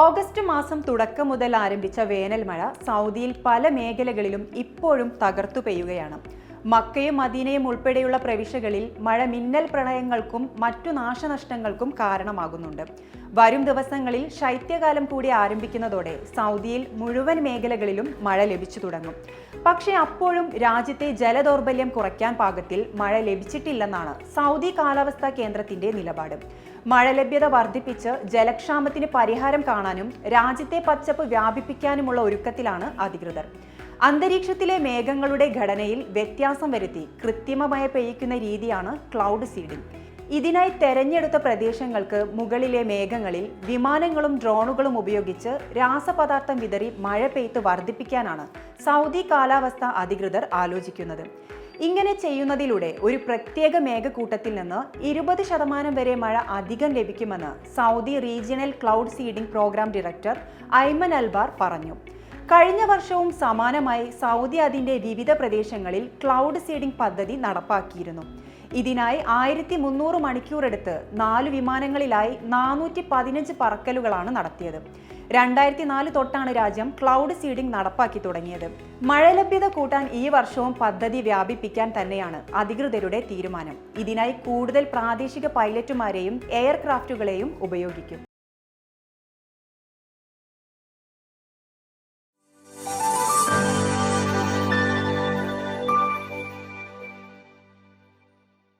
August മാസം തുടക്കം മുതൽ ആരംഭിച്ച വേനൽ മഴ സൗദിയിൽ പല മേഖലകളിലും ഇപ്പോഴും തകർത്തു പെയ്യുകയാണ്. മക്കയും മദീനയും ഉൾപ്പെടെയുള്ള പ്രവിശ്യകളിൽ മഴ മിന്നൽ പ്രളയങ്ങൾക്കും മറ്റു നാശനഷ്ടങ്ങൾക്കും കാരണമാകുന്നുണ്ട്. വരും ദിവസങ്ങളിൽ ശൈത്യകാലം കൂടി ആരംഭിക്കുന്നതോടെ സൗദിയിൽ മുഴുവൻ മേഖലകളിലും മഴ ലഭിച്ചു തുടങ്ങും. പക്ഷേ അപ്പോഴും രാജ്യത്തെ ജലദൗർബല്യം കുറയ്ക്കാൻ പാകത്തിൽ മഴ ലഭിച്ചിട്ടില്ലെന്നാണ് സൗദി കാലാവസ്ഥാ കേന്ദ്രത്തിന്റെ നിലപാട്. മഴ ലഭ്യത വർദ്ധിപ്പിച്ച് ജലക്ഷാമത്തിന് പരിഹാരം കാണാനും രാജ്യത്തെ പച്ചപ്പ് വ്യാപിപ്പിക്കാനുമുള്ള ഒരുക്കത്തിലാണ് അധികൃതർ. അന്തരീക്ഷത്തിലെ മേഘങ്ങളുടെ ഘടനയിൽ വ്യത്യാസം വരുത്തി കൃത്രിമമായി പെയ്യിക്കുന്ന രീതിയാണ് ക്ലൗഡ് സീഡിംഗ് ഇതിനായി തെരഞ്ഞെടുത്ത പ്രദേശങ്ങൾക്ക് മുകളിലെ മേഘങ്ങളിൽ വിമാനങ്ങളും ഡ്രോണുകളും ഉപയോഗിച്ച് രാസപദാർത്ഥം വിതറി മഴ പെയ്ത്ത് വർദ്ധിപ്പിക്കാനാണ് സൗദി കാലാവസ്ഥ അധികൃതർ ആലോചിക്കുന്നത്. ഇങ്ങനെ ചെയ്യുന്നതിലൂടെ ഒരു പ്രത്യേക മേഘക്കൂട്ടത്തിൽ നിന്ന് ഇരുപത് ശതമാനം വരെ മഴ അധികം ലഭിക്കുമെന്ന് Saudi regional cloud seeding programme director Ayman Albar പറഞ്ഞു. കഴിഞ്ഞ വർഷവും സമാനമായി സൗദി അതിന്റെ വിവിധ പ്രദേശങ്ങളിൽ ക്ലൗഡ് സീഡിംഗ് പദ്ധതി നടപ്പാക്കിയിരുന്നു. ഇതിനായി ആയിരത്തി മുന്നൂറ് മണിക്കൂറെടുത്ത് നാല് വിമാനങ്ങളിലായി നാനൂറ്റി പതിനഞ്ച് പറക്കലുകളാണ് നടത്തിയത്. രണ്ടായിരത്തി നാല് തൊട്ടാണ് രാജ്യം ക്ലൗഡ് സീഡിംഗ് നടപ്പാക്കി തുടങ്ങിയത്. മഴ ലഭ്യത കൂട്ടാൻ ഈ വർഷവും പദ്ധതി വ്യാപിപ്പിക്കാൻ തന്നെയാണ് അധികൃതരുടെ തീരുമാനം. ഇതിനായി കൂടുതൽ പ്രാദേശിക പൈലറ്റുമാരെയും എയർക്രാഫ്റ്റുകളെയും ഉപയോഗിക്കും.